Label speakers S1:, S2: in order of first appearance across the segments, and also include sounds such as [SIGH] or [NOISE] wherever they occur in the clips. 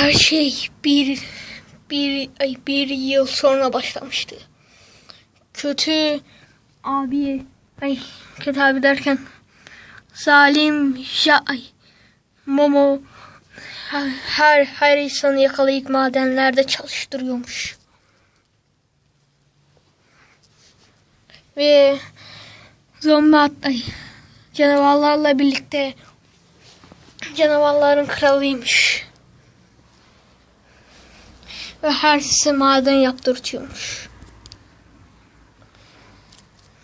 S1: Her şey bir bir ay bir yıl sonra başlamıştı. Kötü abi ay kötü abi derken zalim ja ay Momo her her, insanı yakalayıp madenlerde çalıştırıyormuş. Ve zombi ay canavarlarla birlikte canavarların kralıymış. Ve herkese maden yaptırtıyormuş.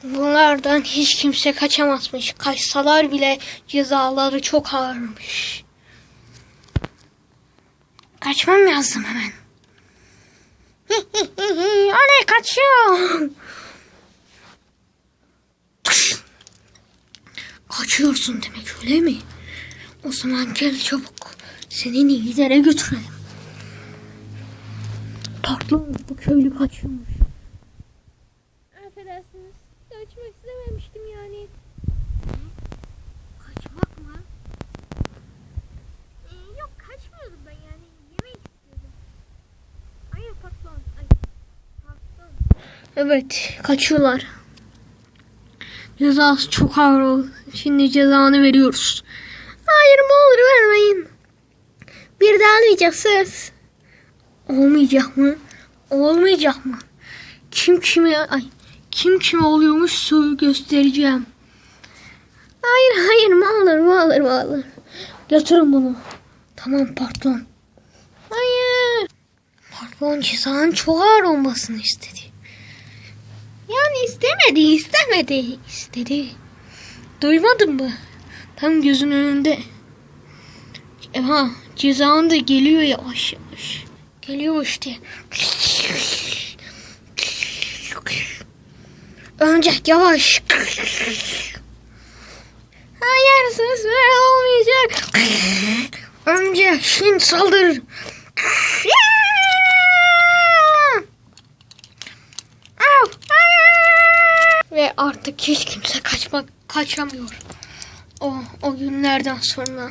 S1: Bunlardan hiç kimse kaçamazmış. Kaçsalar bile cezaları çok ağırmış. Kaçmam lazım hemen. [LAUGHS] Oley kaçıyor. Kaçıyorsun demek öyle mi? O zaman gel çabuk. Seni lidere götürelim. Tatlı bu köylü kaçıyormuş.
S2: Affedersiniz. Kaçmak istememiştim yani.
S1: Kaçmak mı?
S2: Ee, yok kaçmıyordum ben yani. Yemek istiyordum. Hayır patron. Ay. Patron.
S1: Evet kaçıyorlar. Cezası çok ağır oldu. Şimdi cezanı veriyoruz. Hayır ne olur vermeyin. Bir daha almayacaksınız. Olmayacak mı? Olmayacak mı? Kim kime ay kim kime oluyormuş soyu göstereceğim. Hayır hayır olur ne olur. Götürün bunu. Tamam patron. Hayır. Patron cezanın çok ağır olmasını istedi. Yani istemedi, istemedi, istedi. Duymadın mı? Tam gözün önünde. Ha, cezan da geliyor yavaş yavaş. Geliyor işte. Önce yavaş. Hayır söz ver olmayacak. Önce şimdi saldır. Ve artık hiç kimse kaçmak kaçamıyor. O o günlerden sonra.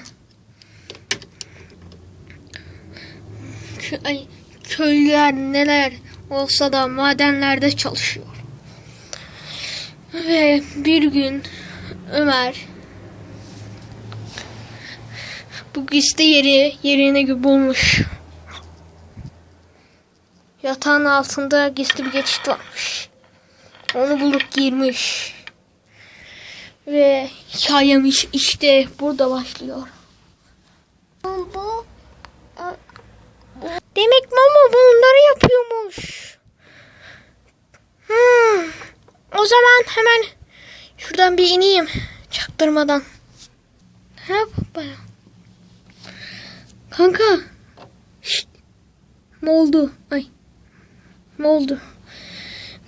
S1: Kö, köylüler neler olsa da madenlerde çalışıyor. Ve bir gün Ömer bu gizli yeri yerine bulmuş. Yatağın altında gizli bir geçit varmış. Onu bulup girmiş. Ve hikayemiz işte burada başlıyor. Bu Demek Momo bunları yapıyormuş. Hmm. O zaman hemen şuradan bir ineyim. Çaktırmadan. Ha baba. Kanka. Şşt. Ne oldu? Ay. Ne oldu?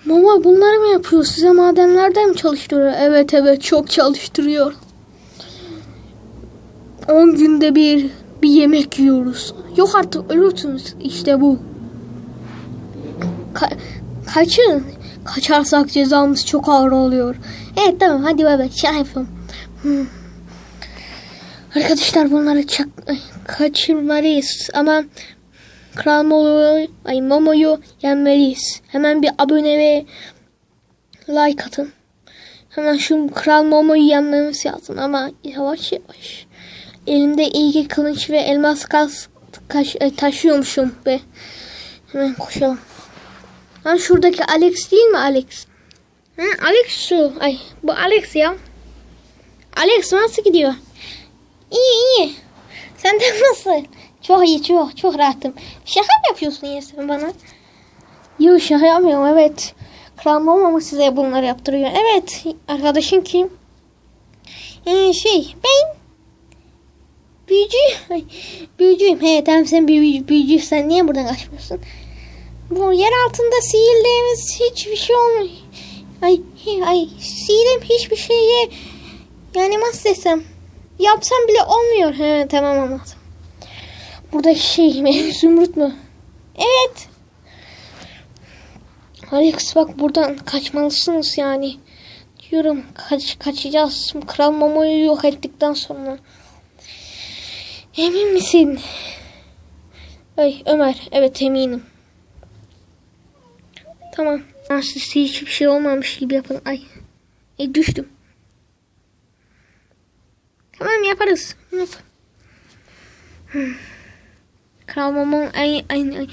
S1: Mama bunları mı yapıyor? Size madenlerde mi çalıştırıyor? Evet evet çok çalıştırıyor. 10 günde bir bir yemek yiyoruz. Yok artık ölürsünüz. İşte bu. Ka- kaçın. Kaçarsak cezamız çok ağır oluyor. Evet tamam hadi bay bay. Şey yapıyorum. Hmm. Arkadaşlar bunları çak- ay, kaçırmalıyız ama Kral Momo'yu, ay Momo'yu yenmeliyiz. Hemen bir abone ve like atın. Hemen şu Kral Momo'yu yenmemiz lazım ama yavaş yavaş. Elimde ilgi kılıç ve elmas kas e, taşıyormuşum ve hemen koşalım. Ha şuradaki Alex değil mi Alex? Ha, Alex şu. Ay bu Alex ya. Alex nasıl gidiyor? İyi iyi. Sen de [LAUGHS] nasıl? Çok iyi çok çok rahatım. Şaka mı yapıyorsun ya sen bana? Yok şaka yapmıyorum evet. Kral Momo mu size bunları yaptırıyor? Evet. Arkadaşın kim? Ee, şey ben büyücü. Büyücüyüm. He tamam sen büyücü, büyücü. Sen niye buradan kaçmıyorsun? Bu yer altında sihirlerimiz hiçbir şey olmuyor. Ay, ay sihirim hiçbir şeye yani nasıl desem yapsam bile olmuyor. He tamam anladım. Buradaki şey mi? Zümrüt mü? Evet. Alex bak buradan kaçmalısınız yani. Diyorum kaç, kaçacağız. Kral Momo'yu yok ettikten sonra. Emin misin? Ay Ömer evet eminim. Tamam. Siz hiçbir şey olmamış gibi yapın. Ay. E, düştüm. Tamam yaparız. Yap. Kral Momon ay, ay, ay.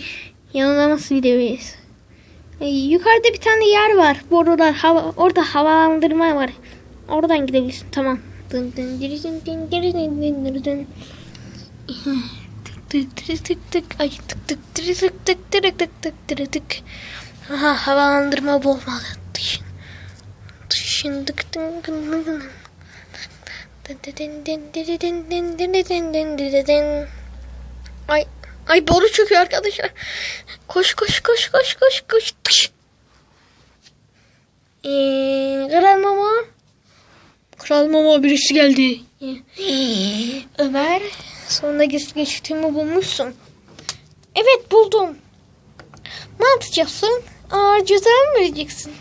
S1: yanına nasıl gidebiliriz? Yukarıda bir tane yer var. Orada hava, orada havalandırma var. Oradan gidebilirsin. Tamam. Dın dın dın dın dın dın dın. Tık tık tırı tık tık. Ay tık tık tık tık tırı tık tık tırı tık. Aha havalandırma bu olmalı. Dışın. Dışın tık dın dın dın. Dın. Ay ay boru çöküyor arkadaşlar. Koş koş koş koş koş koş. Tış. Ee, Kral Mama. Kral Mama birisi geldi. Ee, Ömer sonunda geç geçtiğimi bulmuşsun. Evet buldum. Ne yapacaksın? Aa ceza mı vereceksin?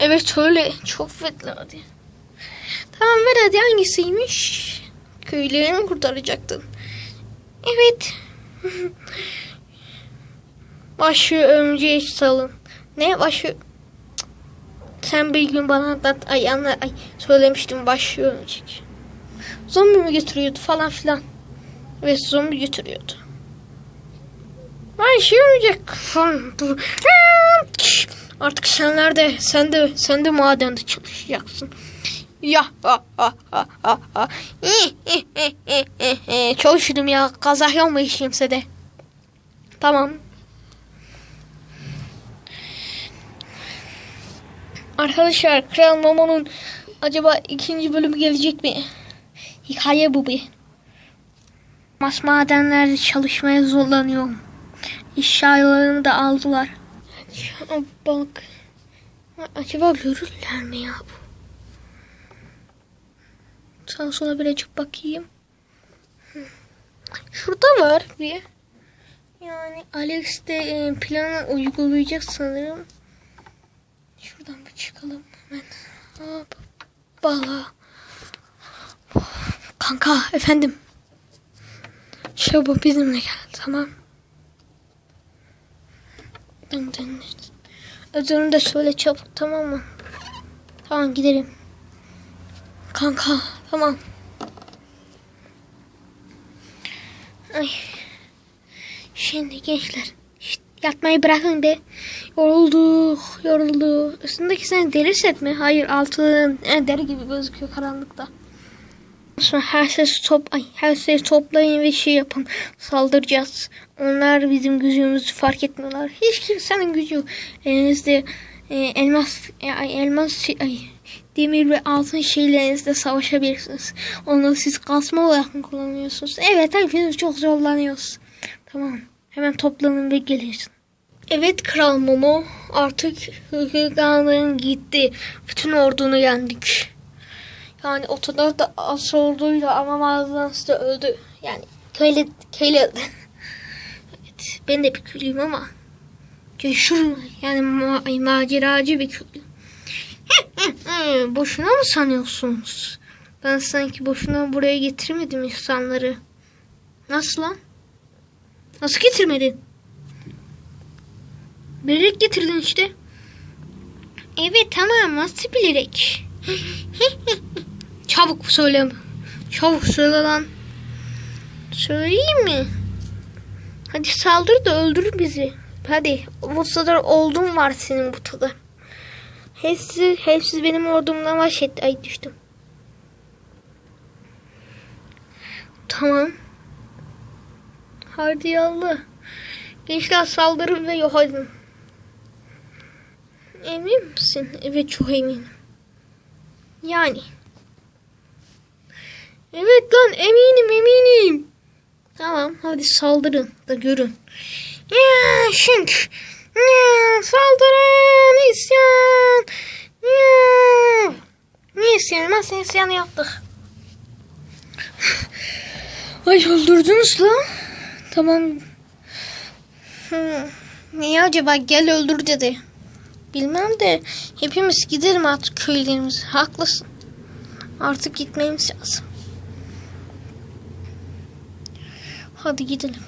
S1: Evet öyle. Çok fetli hadi. Tamam ver hadi hangisiymiş? Köylerini kurtaracaktın. Evet. [LAUGHS] Başı örümceği salın. Ne başı? Sen bir gün bana anlat. Ay anla, ay söylemiştim başı örümcek. Zombi mi götürüyordu falan filan. Evet zombi götürüyordu. Örümcek [LAUGHS] falan. Artık sen nerede? Sen de sen de madende çalışacaksın. Ya ha ha ha ha üşüdüm [LAUGHS] ya. Kazak yapma hiç kimse de. Tamam. Arkadaşlar Kral Momo'nun acaba ikinci bölümü gelecek mi? Hikaye bu bir. Mas madenlerde çalışmaya zorlanıyorum. Eşyalarını da aldılar. Şuna bak. Acaba görürler mi ya bu? Sağa sola birazcık bakayım. Şurada var bir. Yani Alex de e, planı uygulayacak sanırım. Şuradan bir çıkalım hemen. Hop. Bala. Kanka efendim. Çabuk bizimle gel tamam. Ödürünü de söyle çabuk tamam mı? Tamam gidelim. Kanka tamam. Ay. Şimdi gençler. şşt, yatmayı bırakın be. Yorulduk. Yorulduk. Üstündeki sen deri set mi? Hayır altın e, deri gibi gözüküyor karanlıkta. Sonra her ses top ay her şeyi toplayın ve şey yapın. Saldıracağız. Onlar bizim gücümüzü fark etmiyorlar. Hiç kimsenin gücü. Elinizde e, elmas e, ay, elmas ay, demir ve altın şeylerinizle savaşabilirsiniz. Onları siz kasma olarak mı kullanıyorsunuz? Evet hepimiz çok zorlanıyoruz. Tamam. Hemen toplanın ve gelirsin. Evet Kral Momo artık hırgırganların gitti. Bütün ordunu yendik. Yani o kadar da az orduyla ama bazıları da öldü. Yani köyle, köyle öldü. evet ben de bir köylüyüm ama cesur yani ma maceracı bir köylü. [LAUGHS] boşuna mı sanıyorsunuz? Ben sanki boşuna buraya getirmedim insanları. Nasıl lan? Nasıl getirmedin? Bilerek getirdin işte. Evet tamam nasıl bilerek? [LAUGHS] Çabuk söyle. Çabuk söyle lan. Söyleyeyim mi? Hadi saldır da öldür bizi. Hadi. Bu kadar oldum var senin bu kadar. Hepsi, hepsi benim ordumdan bahsetti. Ay düştüm. Tamam. Hadi yallah. Gençler saldırın ve yok edin. Emin misin? Evet çok eminim. Yani. Evet lan eminim eminim. Tamam hadi saldırın da görün. Ya, şimdi. Ya, saldırın isyan. Ya. Ne isyanı? Nasıl isyanı yaptık? Ay öldürdünüz lan. Tamam. Hmm. Niye acaba gel öldür dedi. Bilmem de hepimiz gidelim artık köylerimize. Haklısın. Artık gitmemiz lazım. Hadi gidelim.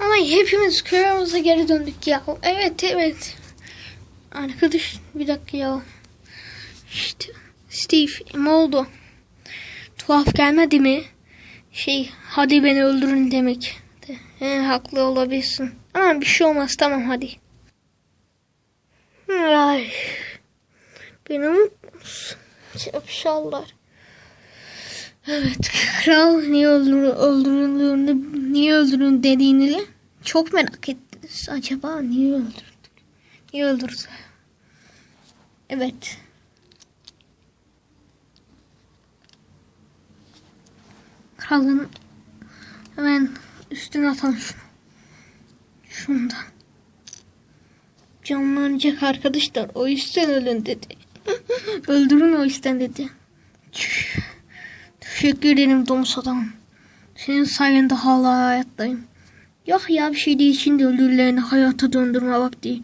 S1: Ay hepimiz köyümüze geri döndük ya. Evet evet. Arkadaş bir dakika ya. İşte Steve ne oldu? Tuhaf gelmedi mi? Şey hadi beni öldürün demek. De. He, haklı olabilirsin. Ama bir şey olmaz tamam hadi. Ay. Beni unutmuş. Şapşallar. Evet, kral niye öldür, öldürüldüğünü, niye öldürün dediğini çok merak ettiniz. Acaba niye öldürdü? Niye öldürdü? Evet. Kralın hemen üstüne atan şunu. Şundan. Canlanacak arkadaşlar. O yüzden ölün dedi. [LAUGHS] Öldürün o yüzden dedi. Çüş. Teşekkür ederim domuz adam. Senin sayende hala hayattayım. Yok ya bir şey değil. Şimdi ölülerini hayata döndürme vakti.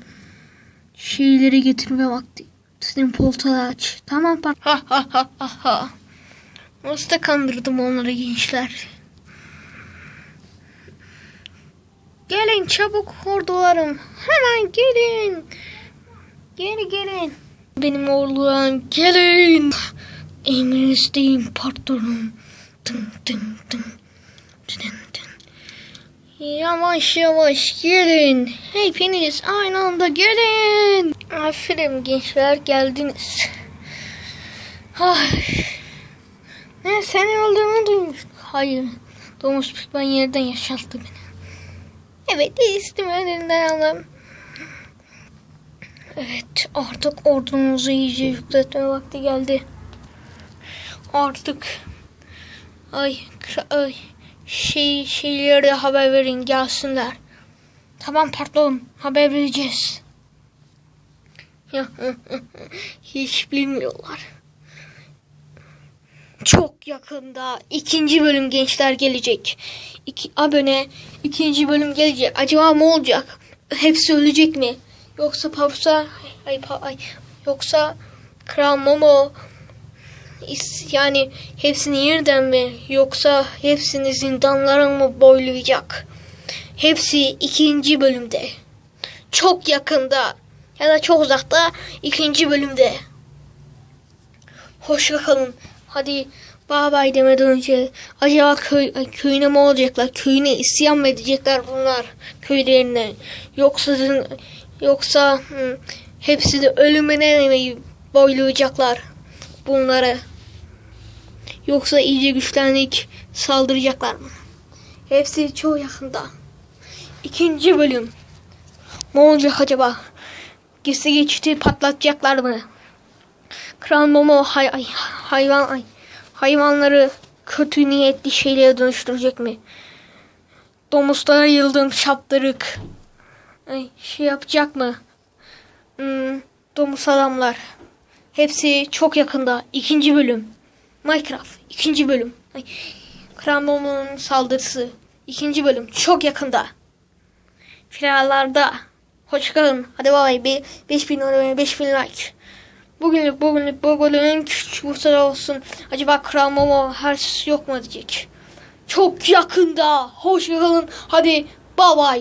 S1: Şeyleri getirme vakti. Senin poltağı aç. Tamam bak. Ha ha ha ha ha. Nasıl da kandırdım onları gençler. Gelin çabuk ordularım. Hemen gelin. Geri gelin. Benim oğullarım gelin. Emrinizdeyim patronum. Dın dın dın. Dın dın. Yavaş yavaş gelin. Hepiniz aynı anda gelin. Aferin gençler geldiniz. Ay. Ne seni öldüğünü duymuştum. Hayır. Domuz ben yerden yaşattı beni. Evet istim elinden aldım. Evet artık ordumuzu iyice yükletme vakti geldi. Artık ay, ay şey şeylere haber verin gelsinler. Tamam patron haber vereceğiz. [LAUGHS] Hiç bilmiyorlar. Çok yakında ikinci bölüm gençler gelecek. İki, abone ikinci bölüm gelecek. Acaba ne olacak? Hepsi ölecek mi? Yoksa Papsa ay, pa- ay yoksa Kral Momo yani hepsini yerden mi yoksa hepsini zindanlara mı boylayacak? Hepsi ikinci bölümde. Çok yakında ya da çok uzakta ikinci bölümde. Hoşça kalın. Hadi bay bay demeden önce acaba köy, köyüne mi olacaklar? Köyüne isyan mı edecekler bunlar köylerine? Yoksa yoksa hı, hepsi de ölümüne mi boylayacaklar bunları? Yoksa iyice güçlendik saldıracaklar mı? Hepsi çok yakında. İkinci bölüm. Ne acaba? Gizli geçiti patlatacaklar mı? Kral Momo hay, ay, hayvan ay, hayvanları kötü niyetli şeylere dönüştürecek mi? Domuzlara yıldığım şaptırık ay, şey yapacak mı? Hmm, domuz adamlar. Hepsi çok yakında. İkinci bölüm. Minecraft. ikinci bölüm. Ay, Kral Momo'nun saldırısı. İkinci bölüm. Çok yakında. Finallarda. Hoşçakalın. Hadi bay bay. 5000 abone, 5000 like. Bugünlük bugünlük bu bölümün küçük bu sıra olsun. Acaba Kral Momo her şey yok mu diyecek. Çok yakında. Hoşçakalın. Hadi bay bay.